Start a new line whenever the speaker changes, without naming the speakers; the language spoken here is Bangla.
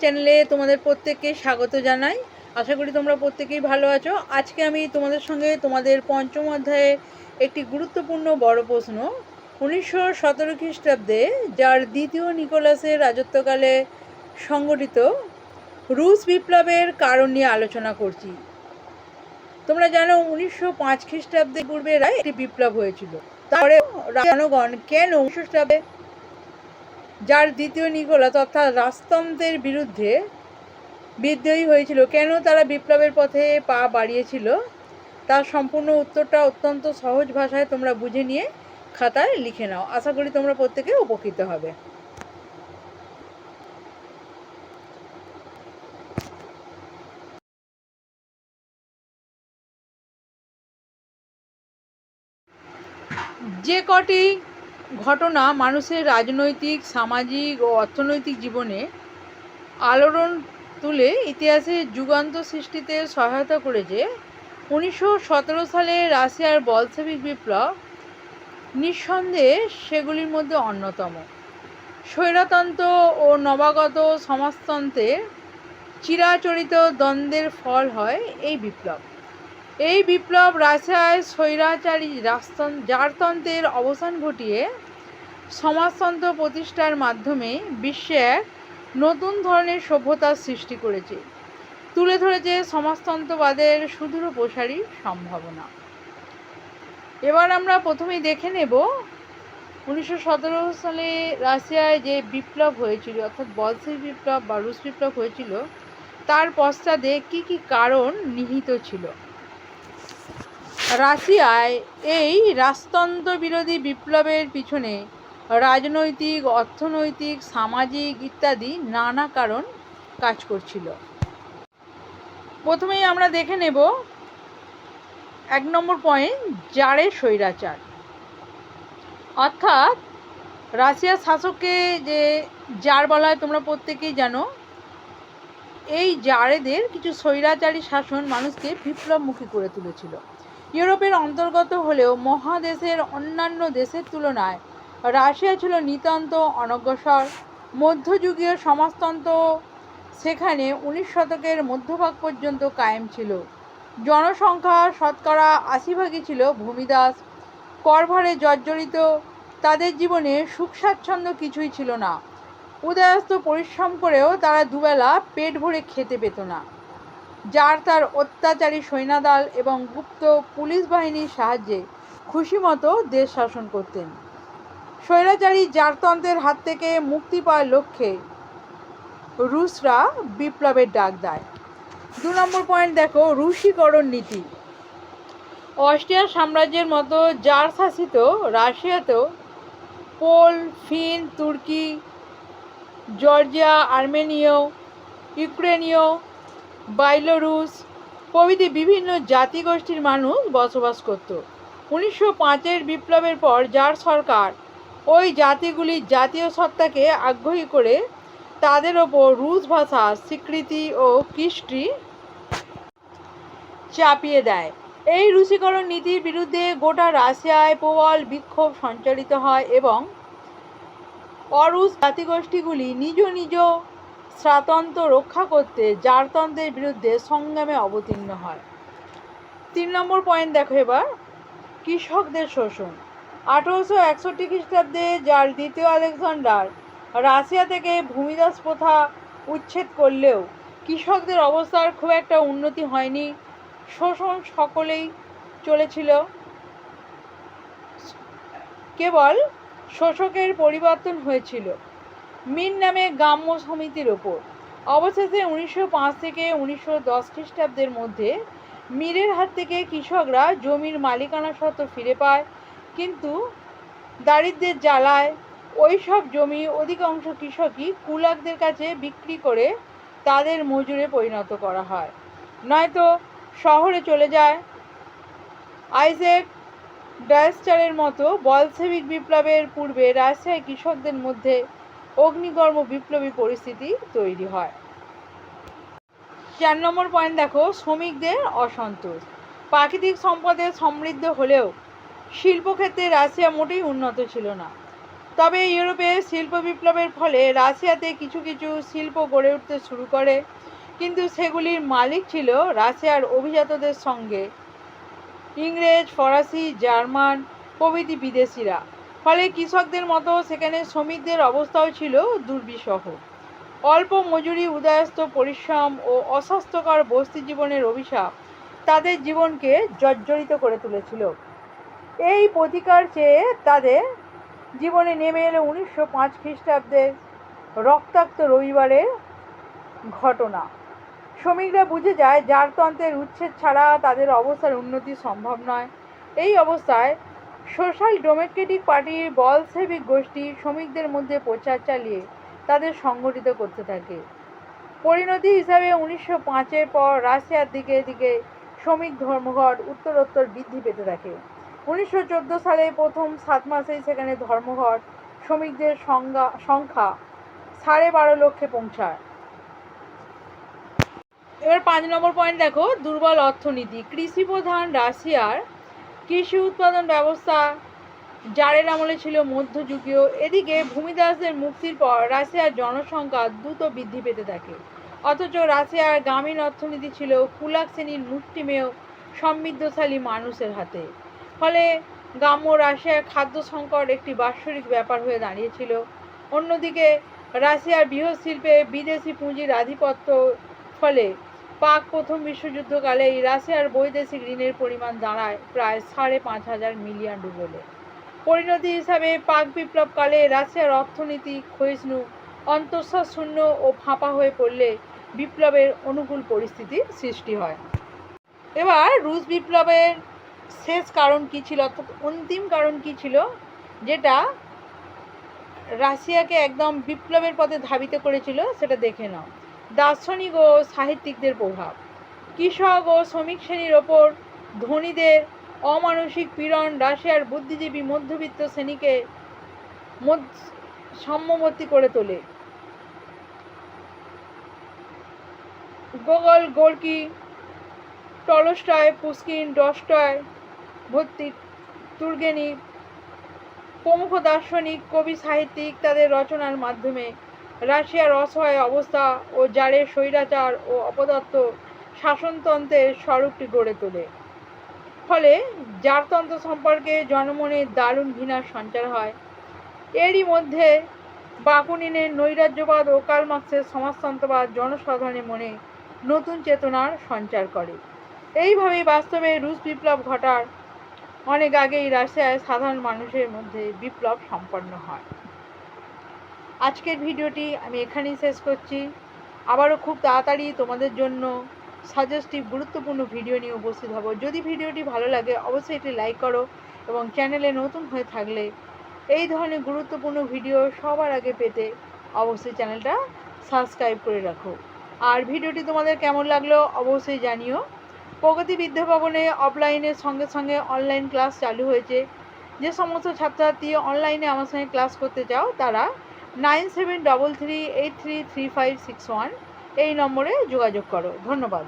চ্যানেলে তোমাদের প্রত্যেককে স্বাগত জানাই। আশা করি তোমরা প্রত্যেকেই ভালো আছো। আজকে আমি তোমাদের সঙ্গে তোমাদের পঞ্চম অধ্যায়ে একটি গুরুত্বপূর্ণ বড় প্রশ্ন। উনিশশো সতেরো খ্রিস্টাব্দে, যার দ্বিতীয় নিকোলাসের রাজত্বকালে সংগঠিত রুশ বিপ্লবের কারণ নিয়ে আলোচনা করছি। তোমরা জানো, উনিশশো পাঁচ খ্রিস্টাব্দে পূর্বে রায় একটি বিপ্লব হয়েছিল। তারপরে জনগণ কেন উনিশশো খ্রিস্টাব্দে যার দ্বিতীয় নিকোলাস অর্থাৎ রাজতন্ত্রের বিরুদ্ধে বিদ্রোহী হয়েছিল। কেন তারা বিপ্লবের পথে পা বাড়িয়েছিল? তার সম্পূর্ণ উত্তরটা অত্যন্ত সহজ ভাষায় তোমরা বুঝে নিয়ে খাতায় লিখে নাও। আশা করি তোমরা প্রত্যেকে উপকৃত হবে। যে কটি ঘটনা মানুষের রাজনৈতিক, সামাজিক ও অর্থনৈতিক জীবনে আলোড়ন তুলে ইতিহাসে যুগান্ত সৃষ্টিতে সহায়তা করেছে। উনিশশো সতেরো সালে রাশিয়ার বলসেভিক বিপ্লব, নিঃসন্দেহে সেগুলির মধ্যে অন্যতম। স্বৈরতন্ত্র ও নবাগত সমাজতন্ত্রের চিরাচরিত দ্বন্দ্বের ফল হয় এই বিপ্লব। এই বিপ্লব রাশিয়ায় স্বৈরাচারী জারতন্ত্রের অবসান ঘটিয়ে সমাজতন্ত্র প্রতিষ্ঠার মাধ্যমে বিশ্বে এক নতুন ধরনের সভ্যতার সৃষ্টি করেছে। তুলে ধরেছে সমাজতন্ত্রবাদের সুদূর প্রসারী সম্ভাবনা। এবার আমরা প্রথমেই দেখে নেব উনিশশো সতেরো সালে রাশিয়ায় যে বিপ্লব হয়েছিল, অর্থাৎ বলসের বিপ্লব বা রুশ বিপ্লব হয়েছিল, তার পশ্চাতে কী কী কারণ নিহিত ছিল? রাশিয়ায় এই রাজতন্ত্র বিরোধী বিপ্লবের পিছনে রাজনৈতিক, অর্থনৈতিক, সামাজিক ইত্যাদি নানা কারণ কাজ করছিল। প্রথমেই আমরা দেখে নেব এক নম্বর পয়েন্ট জারে স্বৈরাচার। অর্থাৎ রাশিয়ার শাসককে যে জার বলা হয়, তোমরা প্রত্যেকেই জানো, এই জারেদের কিছু স্বৈরাচারী শাসন মানুষকে বিপ্লবমুখী করে তুলেছিল। ইউরোপের অন্তর্গত হলেও মহাদেশের অন্যান্য দেশের তুলনায় রাশিয়া ছিল নিতান্ত অনগ্রসর। মধ্যযুগীয় সমাজতন্ত্র সেখানে উনিশ শতকের মধ্যভাগ পর্যন্ত কায়েম ছিল। জনসংখ্যা শতকরা আশি ভাগই ছিল ভূমিদাস, করভারে জর্জরিত। তাদের জীবনে সুখ স্বাচ্ছন্দ্য কিছুই ছিল না। উদয়াস্ত পরিশ্রম করেও তারা দুবেলা পেট ভরে খেতে পেত না। যার তার অত্যাচারী সৈন্যদল এবং গুপ্ত পুলিশ বাহিনীর সাহায্যে খুশিমতো দেশ শাসন করতেন। স্বৈরাচারী জারতন্ত্রের হাত থেকে মুক্তি পাওয়ার লক্ষ্যে রুশরা বিপ্লবের ডাক দেয়। দু নম্বর পয়েন্ট দেখো, রুশিকরণ নীতি। অস্ট্রিয়া সাম্রাজ্যের মতো জার শাসিত রাশিয়াতেও পোল, ফিন, তুর্কি, জর্জিয়া, আর্মেনীয়, ইউক্রেনীয় বাইলোরুস প্রভৃতি বিভিন্ন জাতিগোষ্ঠীর মানুষ বসবাস করত। উনিশশো পাঁচের বিপ্লবের পর যার সরকার ওই জাতিগুলির জাতীয় সত্তাকে আগ্রহী করে তাদের ওপর রুশ ভাষা, স্বীকৃতি ও কৃষ্টি চাপিয়ে দেয়। এই রুশিকরণ নীতির বিরুদ্ধে গোটা রাশিয়ায় প্রবল বিক্ষোভ সঞ্চালিত হয় এবং অরুশ জাতিগোষ্ঠীগুলি নিজ নিজ স্বাতন্ত্র রক্ষা করতে জারতন্ত্রের বিরুদ্ধে সংগ্রামে অবতীর্ণ হয়। তিন নম্বর পয়েন্ট দেখো এবার, কৃষকদের শোষণ। আঠেরোশো একষট্টি খ্রিস্টাব্দে যার দ্বিতীয় আলেকজান্ডার রাশিয়া থেকে ভূমিদাস প্রথা উচ্ছেদ করলেও কৃষকদের অবস্থার খুব একটা উন্নতি হয়নি। শোষণ সকলেই চলেছিল। কেবল শোষকের পরিবর্তন হয়েছিল। মিন নামে গ্রাম্য সমিতির ওপর। অবশেষে উনিশশো পাঁচ থেকে উনিশশো দশ খ্রিস্টাব্দের মধ্যে মীরের হাত থেকে কৃষকরা জমির মালিকানা সত্ত্ব ফিরে পায়, কিন্তু দারিদ্রের জ্বালায় ওই সব জমি অধিকাংশ কৃষকই কুলাকদের কাছে বিক্রি করে তাদের মজুরে পরিণত করা হয়। নয়তো শহরে চলে যায়। আইজেক ডায়াস্টারের মতো বলসেভিক বিপ্লবের পূর্বে রাজশাহী কৃষকদের মধ্যে অগ্নিকর্ম বিপ্লবী পরিস্থিতি তৈরি হয়। চার নম্বর পয়েন্ট দেখো, শ্রমিকদের অসন্তোষ। প্রাকৃতিক সম্পদে সমৃদ্ধ হলেও শিল্পক্ষেত্রে রাশিয়া মোটেই উন্নত ছিল না। তবে ইউরোপে শিল্প বিপ্লবের ফলে রাশিয়াতে কিছু কিছু শিল্প গড়ে উঠতে শুরু করে, কিন্তু সেগুলির মালিক ছিল রাশিয়ার অভিজাতদের সঙ্গে। ইংরেজ, ফরাসি, জার্মান প্রভৃতি বিদেশিরা। ফলে কৃষকদের মতো সেখানে শ্রমিকদের অবস্থাও ছিল দুর্বিষহ। অল্প মজুরি উদয়স্ত পরিশ্রম ও অস্বাস্থ্যকর বস্তি জীবনের অভিশাপ তাদের জীবনকে জর্জরিত করে তুলেছিল। এই প্রতিকার চেয়ে তাদের জীবনে নেমে এলো উনিশশো পাঁচ খ্রিস্টাব্দের রক্তাক্ত রবিবারের ঘটনা। শ্রমিকরা বুঝে যায়, জারতন্ত্রের উচ্ছেদ ছাড়া তাদের অবস্থার উন্নতি সম্ভব নয়। এই অবস্থায় সোশ্যাল ডেমোক্রেটিক পার্টির বলসেবিক গোষ্ঠী শ্রমিকদের মধ্যে প্রচার চালিয়ে তাদের সংগঠিত করতে থাকে। পরিণতি হিসাবে উনিশশো পাঁচের পর রাশিয়ার দিকে দিকে শ্রমিক ধর্মঘট উত্তরোত্তর বৃদ্ধি পেতে থাকে। উনিশশো চোদ্দ সালে প্রথম সাত মাসেই সেখানে ধর্মঘট শ্রমিকদের সংজ্ঞা, সংখ্যা সাড়ে বারো লক্ষে পৌঁছায়। এবার পাঁচ নম্বর পয়েন্ট দেখো, দুর্বল অর্থনীতি। কৃষি প্রধান রাশিয়ার কৃষি উৎপাদন ব্যবস্থা জারের আমলে ছিল মধ্যযুগীয়। এদিকে ভূমিদাসদের মুক্তির পর রাশিয়ার জনসংখ্যা দ্রুত বৃদ্ধি পেতে থাকে। অথচ রাশিয়ার গ্রামীণ অর্থনীতি ছিল কুলাক শ্রেণির মুষ্টিমেয়, সমৃদ্ধশালী মানুষের হাতে। ফলে গ্রাম্য রাশিয়ার খাদ্য সংকট একটি বাৎসরিক ব্যাপার হয়ে দাঁড়িয়েছিল। অন্যদিকে রাশিয়ার বৃহৎ শিল্পে বিদেশি পুঁজির আধিপত্য ফলে পাক প্রথম বিশ্বযুদ্ধকালে রাশিয়ার বৈদেশিক ঋণের পরিমাণ দাঁড়ায় প্রায় সাড়ে পাঁচ হাজার মিলিয়ন রুবেলে। পরিণতি হিসাবে পাক বিপ্লবকালে রাশিয়ার অর্থনীতি ক্ষয়িষ্ণু অন্তঃশ্বাস শূন্য ও ফাঁপা হয়ে পড়লে বিপ্লবের অনুকূল পরিস্থিতির সৃষ্টি হয়। এবার রুশ বিপ্লবের শেষ কারণ কী ছিল অর্থাৎ অন্তিম কারণ কী ছিল? যেটা রাশিয়াকে একদম বিপ্লবের পথে ধাবিত করেছিল, সেটা দেখে নাও। দার্শনিক ও সাহিত্যিকদের প্রভাব। কৃষক ও শ্রমিক শ্রেণির ওপর ধনীদের অমানসিক পীড়ন রাশিয়ার বুদ্ধিজীবী মধ্যবিত্ত শ্রেণীকে সাম্যবর্তী করে তোলে। Gogol Gorky Tolstoy, Pushkin Dostoevsky Turgenev প্রমুখ দার্শনিক, কবি, সাহিত্যিক তাদের রচনার মাধ্যমে রাশিয়ার অসহায় অবস্থা ও জারের স্বৈরাচার ও অপদত্ত শাসনতন্ত্রের স্বরূপটি গড়ে তোলে। ফলে জারতন্ত্র সম্পর্কে জনমনে দারুণ ঘৃণার সঞ্চার হয়। এরই মধ্যে বাকুনিনের নৈরাজ্যবাদ ও কালমার্ক্সের সমাজতন্ত্রবাদ জনসাধারণের মনে নতুন চেতনার সঞ্চার করে। এইভাবেই বাস্তবে রুশ বিপ্লব ঘটার অনেক আগেই রাশিয়ায় সাধারণ মানুষের মধ্যে বিপ্লব সম্পন্ন হয়। আজকের ভিডিওটি আমি এখানেই শেষ করছি। আবারও খুব তাড়াতাড়ি তোমাদের জন্য সাজেস্টিভ গুরুত্বপূর্ণ ভিডিও নিয়ে উপস্থিত হব। যদি ভিডিওটি ভালো লাগে, অবশ্যই এটি লাইক করো এবং চ্যানেলে নতুন হয়ে থাকলে এই ধরনের গুরুত্বপূর্ণ ভিডিও সবার আগে পেতে অবশ্যই চ্যানেলটা সাবস্ক্রাইব করে রাখো। আর ভিডিওটি তোমাদের কেমন লাগল, অবশ্যই জানিও। প্রগতি বিদ্যাভবনে অফলাইনের সঙ্গে সঙ্গে অনলাইন ক্লাস চালু হয়েছে। যে সমস্ত ছাত্রছাত্রী অনলাইনে আমার সঙ্গে ক্লাস করতে চাও, তারা nine seven double three eight three three five six one এই নম্বরে যোগাযোগ করো। ধন্যবাদ।